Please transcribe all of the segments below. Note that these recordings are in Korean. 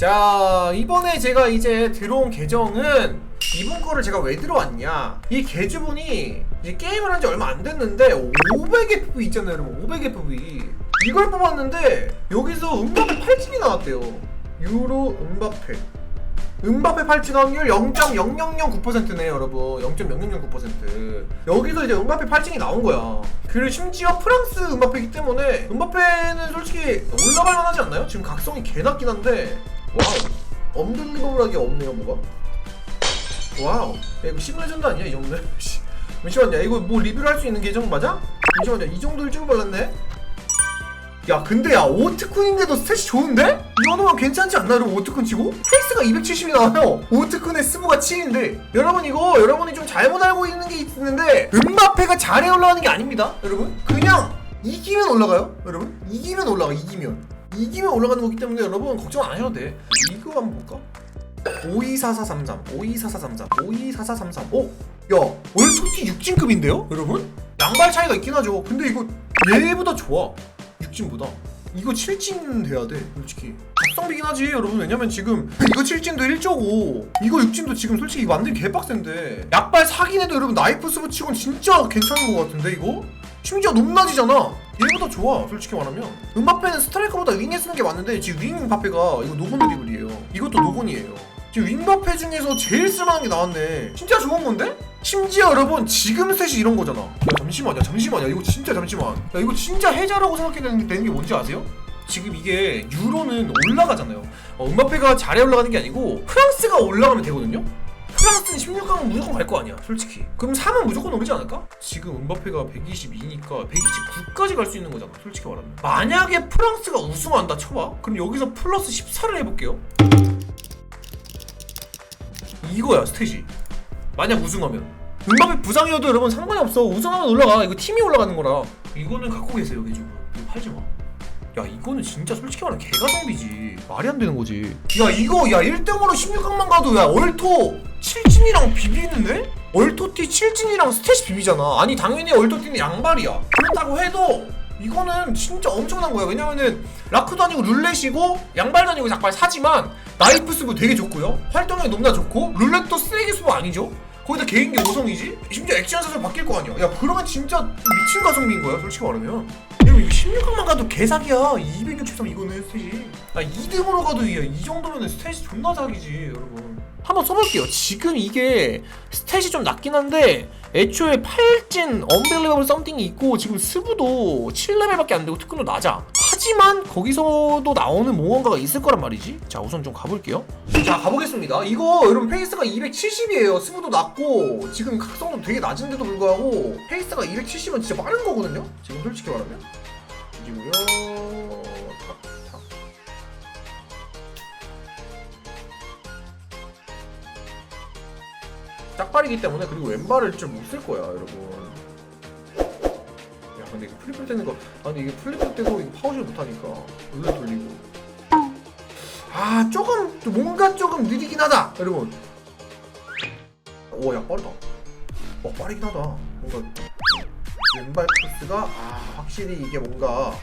자 이번에 제가 이제 들어온 계정은 이분 거를 제가 왜 들어왔냐? 이 계주분이 이제 게임을 한 지 얼마 안 됐는데 500FV 있잖아요 여러분. 500FV 이걸 뽑았는데 여기서 음바페 8징이 나왔대요. 유로 음바페. 음바페 8징 확률 0.0009%네요 여러분. 0.0009% 여기서 이제 음바페 8징이 나온 거야. 그리고 심지어 프랑스 음바페이기 때문에 음바페는 솔직히 올라갈 만하지 않나요? 지금 각성이 개 낮긴 한데 와우. 엄들리버블하게 없네요 뭐가? 와우. 야 이거 시뮬레전도 아니야 이 정도면? 씨. 잠시만요. 이거 뭐 리뷰를 할 수 있는 계정 맞아? 잠시만요. 이 정도일 줄 몰랐네. 야 근데 야 오트쿤인데도 스탯이 좋은데? 이 정도면 괜찮지 않나? 여러분 오트쿤 치고? 페이스가 270이 나와요. 오트쿤의 스무가 7인데. 여러분 이거 여러분이 좀 잘못 알고 있는 게 있는데 음바페가 잘해 올라가는 게 아닙니다 여러분. 그냥 이기면 올라가요 여러분. 이기면 올라가 이기면 이기면 올라가는 거기 때문에 여러분 걱정 안 하셔도 돼 이거 한번 볼까? 524433 524433 524433 오! 야 월초티 6진급인데요 여러분? 양발 차이가 있긴 하죠 근데 이거 얘보다 좋아 6진보다 이거 7진 돼야 돼 솔직히 각성비긴 하지 여러분 왜냐면 지금 이거 7진도 1.5 이거 6진도 지금 솔직히 만들기 개빡센데 약발 사긴 해도 여러분 나이프 스부 치곤 진짜 괜찮은 것 같은데 이거? 심지어 높낮이잖아. 얘보다 좋아 솔직히 말하면. 음바페는 스트라이커보다 윙에 쓰는 게 맞는데 지금 윙 바페가 이거 노건 드리블이에요. 이것도 노건이에요. 지금 윙바페 중에서 제일 쓸만한 게 나왔네. 진짜 좋은 건데? 심지어 여러분 지금 셋이 이런 거잖아. 야 잠시만 야 잠시만. 야 이거 진짜 잠시만. 야 이거 진짜 해자라고 생각해야 되는 게 뭔지 아세요? 지금 이게 유로는 올라가잖아요. 어, 음바페가 잘해 올라가는 게 아니고 프랑스가 올라가면 되거든요 프랑스는 16강은 무조건 갈 거 아니야 솔직히. 그럼 3은 무조건 오르지 않을까? 지금 음바페가 122니까 129까지 갈 수 있는 거잖아 솔직히 말하면. 만약에 프랑스가 우승한다 쳐봐. 그럼 여기서 플러스 14를 해볼게요. 이거야 스탯이 만약 우승하면. 음바페 부상이어도 여러분 상관이 없어. 우승하면 올라가. 이거 팀이 올라가는 거라. 이거는 갖고 계세요 개주고 이거 팔지 마 야 이거는 진짜 솔직히 말하면 개가성비지. 말이 안 되는 거지. 야 이거 야 1등으로 16강만 가도 야 얼토 7진이랑 비비는데? 얼토티 7진이랑 스탯이 비비잖아. 아니 당연히 얼토티는 양발이야. 그렇다고 해도 이거는 진짜 엄청난 거야. 왜냐면은 라크도 아니고 룰렛이고 양발도 아니고 약발 사지만 나이프 수부 되게 좋고요. 활동력이 너무나 좋고 룰렛도 쓰레기 수부 아니죠. 거기다 개인기 5성이지. 심지어 액션 사슬 바뀔 거 아니야. 야 그러면 진짜 미친 가성비인 거야 솔직히 말하면 이거 16강만 가도 개사기야. 263 이거는 스탯이 아 2등으로 가도 이, 이 정도면 스탯이 존나 사기지 여러분. 한번 써볼게요. 지금 이게 스탯이 좀 낮긴 한데 애초에 8진 언벨리버블 썸띵이 있고 지금 스부도 7레벨밖에 안 되고 특근도 낮아 하지만 거기서도 나오는 무언가가 있을 거란 말이지. 자 우선 좀 가볼게요. 자 가보겠습니다. 이거 여러분 페이스가 270이에요. 스부도 낮고 지금 각성도 되게 낮은데도 불구하고 페이스가 270은 진짜 빠른 거거든요? 지금 솔직히 말하면? 탁탁. 짝발이기 때문에 그리고 왼발을 좀 못 쓸 거야 여러분. 야 근데 이거 플립할 때는 거 아니 이게 플립할 때도 이거 파우질 못하니까. 룰렛 돌리고. 아 조금 뭔가 조금 느리긴 하다. 여러분. 오야 빠르다. 어 빠르긴 하다. 뭔가 왼발 크로스가 아 확실히 이게 뭔가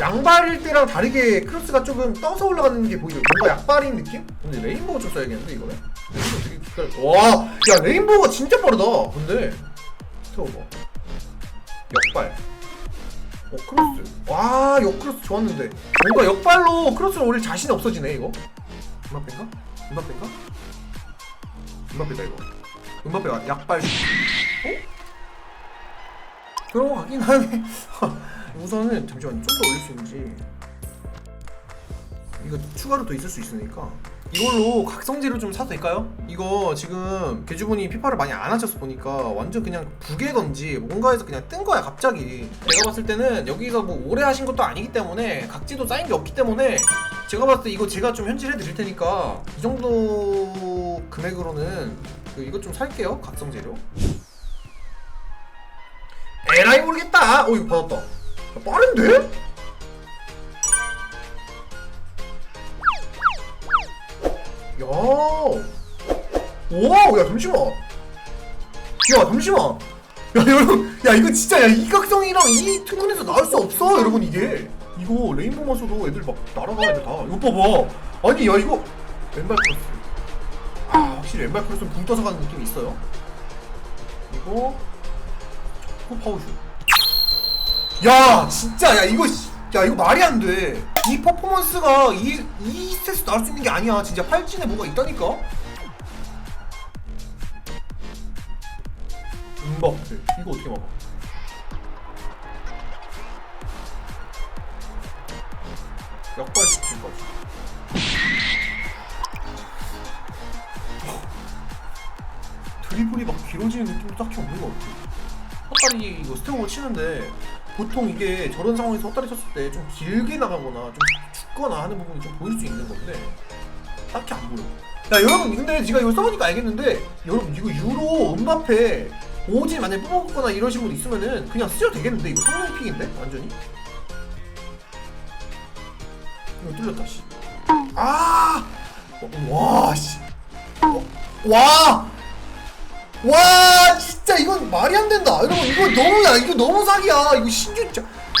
양발일 때랑 다르게 크로스가 조금 떠서 올라가는 게 보이죠? 뭔가 약발인 느낌? 근데 레인보우 좀 써야겠는데 이거는? 레인보우 되게 기깔 와야 레인보우가 진짜 빠르다. 근데 태워봐 역발. 어 크로스. 와 역크로스 좋았는데. 뭔가 역발로 크로스를 올릴 자신이 없어지네 이거. 음바페인가? 음바페인가? 음바페다 이거. 음바페가 약발. 어? 그런 거 같긴 하네 우선은 잠시만 좀 더 올릴 수 있는지. 이거 추가로 더 있을 수 있으니까 이걸로 각성제를 좀 사도 될까요? 이거 지금 개주분이 피파를 많이 안 하셔서 보니까 완전 그냥 부계던지 뭔가에서 그냥 뜬 거야 갑자기 제가 봤을 때는 여기서 뭐 오래 하신 것도 아니기 때문에 각지도 쌓인 게 없기 때문에 제가 봤을 때 이거 제가 좀 현질해 드릴 테니까 이 정도 금액으로는 그 이거 좀 살게요 각성재료 에라이 모르겠다 어 이거 받았다 야, 빠른데? 야, 와, 야 잠시만. 야 잠시만. 야 여러분, 야 이거 진짜 야 이각성이랑 이 특훈에서 나올 수 없어 여러분 이게. 이거 레인보우 마셔도 애들 막 날아가 애들 다. 이거 봐봐. 아니 야 이거 왼발 크로스 아 확실히 왼발 크로스는 붕 떠서 가는 느낌이 있어요 이거 코 파우슈 야 진짜 야 이거 씨, 야 이거 말이 안 돼 이 퍼포먼스가 이, 이 스탯스 나올 수 있는 게 아니야. 진짜 팔진에 뭐가 있다니까? 음바페 이거 어떻게 막아 역발시킨까지. 드리블이 막 길어지는 느낌도 딱히 없는 것 같아. 헛다리 이거 스테공을 치는데 보통 이게 저런 상황에서 헛다리 쳤을 때 좀 길게 나가거나 좀 죽거나 하는 부분이 좀 보일 수 있는 건데 딱히 안 보여 야 여러분 근데 제가 이거 써보니까 알겠는데 여러분 이거 유로 음바페 오진 만약에 뽑았거나 이러신 분 있으면은 그냥 쓰셔도 되겠는데 이거 성능 픽인데 완전히 이거 뚫렸다 씨. 아! 어, 와 씨. 어, 와! 와 진짜 이건 야 이거 너무 사기야. 이거 신규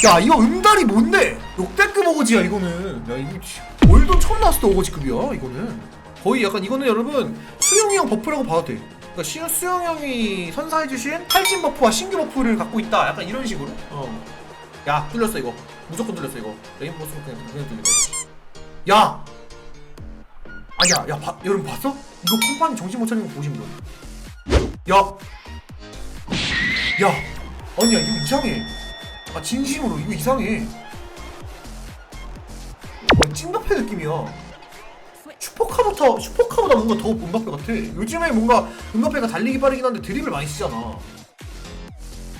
야 이거 음달이 뭔데? 역대급 오거지야 이거는. 야 이거 씨, 월드 처음 나왔을 때 오거지급이야 이거는. 거의 약간 이거는 여러분 수영이 형 버프라고 봐도 돼. 그러니까 시, 수영 형이 선사해주신 탈진 버프와 신규 버프를 갖고 있다. 약간 이런 식으로. 어. 야 뚫렸어 이거. 무조건 뚫렸어 이거. 레인보스는 그냥 그냥 뚫린 거지 야! 아니야 야 봐, 여러분 봤어? 이거 콤판이 정신 못 차리는 거 보신 분? 야! 야! 아니야 이거 이상해. 아 진심으로 이거 이상해. 어, 찐바페 느낌이야. 슈퍼카보다 슈퍼카보다 뭔가 더 음바페 같아. 요즘에 뭔가 음바페가 달리기 빠르긴 한데 드립을 많이 쓰잖아.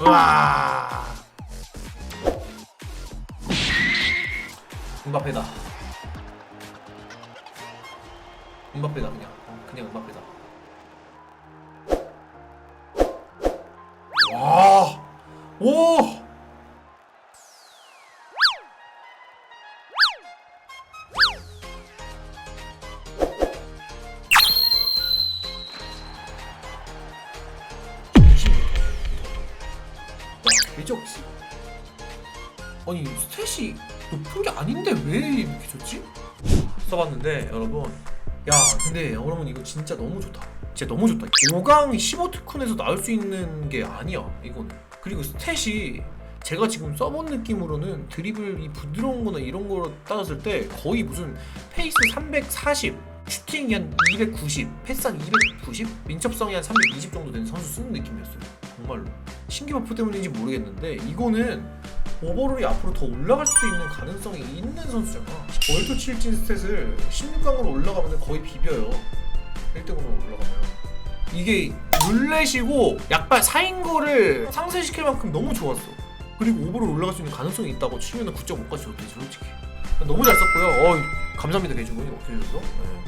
우와. 음바페다. 음바페다 그냥. 어, 그냥 음바페다 대적 아니 스탯이 높은 게 아닌데 왜 이렇게 좋지? 써봤는데 여러분. 야 근데 여러분 이거 진짜 너무 좋다. 진짜 너무 좋다. 5강 15특훈에서 나올 수 있는 게 아니야 이거는. 그리고 스탯이 제가 지금 써본 느낌으로는 드리블 이 부드러운 거나 이런 거로 따졌을 때 거의 무슨 페이스 340 슈팅이 한 290, 패스 한 290, 민첩성이 한 320 정도 되는 선수 쓰는 느낌이었어요. 정말로. 신기 버프 때문인지 모르겠는데 이거는 오버롤이 앞으로 더 올라갈 수도 있는 가능성이 있는 선수잖아. 월드 칠진 스탯을 16강으로 올라가면 거의 비벼요. 1등으로 올라가면. 이게 룰렛이고 약간 사인 거를 상쇄시킬 만큼 너무 좋았어. 그리고 오버롤 올라갈 수 있는 가능성이 있다고 치면은 9.5까지 줬대지 솔직히. 너무 잘 썼고요. 어, 감사합니다 개주분이 어떻게 줬어? 네.